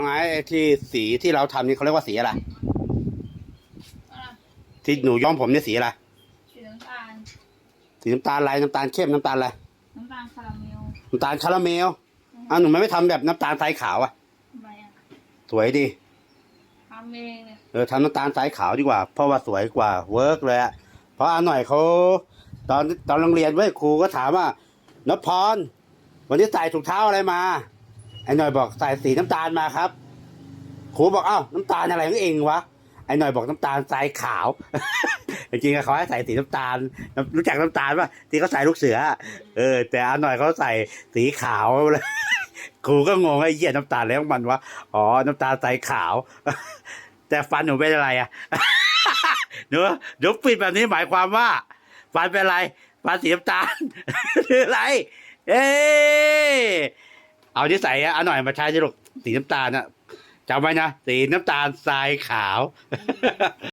น้องไอ้ไอ้ที่สีที่เราทำนี่เขาเรียกว่าสีอะไร อะที่หนูย้อมผมเนี่ยสีอะไร สีน้ำตาล สีน้ำตาลอะไรน้ำตาลเข้มน้ำตาลอะไร น้ำตาลคาราเมลน้ำตาลคาราเมลอ้าวหนูไม่ทำแบบน้ำตาลทรายขาวอะ ทำไมอะสวยดี ทำเองเนี่ยเออทำน้ำตาลทรายขาวดีกว่า เพราะว่าสวยกว่าเวิร์กเลยอะเพราะอาหน่อยเขาตอนตอนโรงเรียนเว้ยครูก็ถามว่านพพร วันนี้ใส่ถุงเท้าอะไรมาไอ้หน่อยบอกใส่สีน้ำตาลมาครับครูบอกอ้าวน้ำตาลอะไรของเองวะไอ้หน่อยบอกน้ำตาลทรายขาวจริงๆเขาให้ใส่สีน้ำตาล รู้จักน้ำตาลป่ะที่เขาใส่ลูกเสือ เออ แต่อาหน่อยเขาใส่สีขาวเลยครูก็งงไอ้เหี้ยน้ำตาลอะไรของมันวะอ๋อน้ำตาลทรายขาว แต่ฟันหนูเป็นอะไรอะหนูหนูปิดแบบนี้หมายความว่า ฟันเป็นอะไรฟันสีน้ำตาลหรืออะไร เอ๊ เอาที่ใส่อะเอาหน่อยมาใช้สิลูกสีน้ำตาลอะจำไว้นะสีน้ำตาลทรายขาว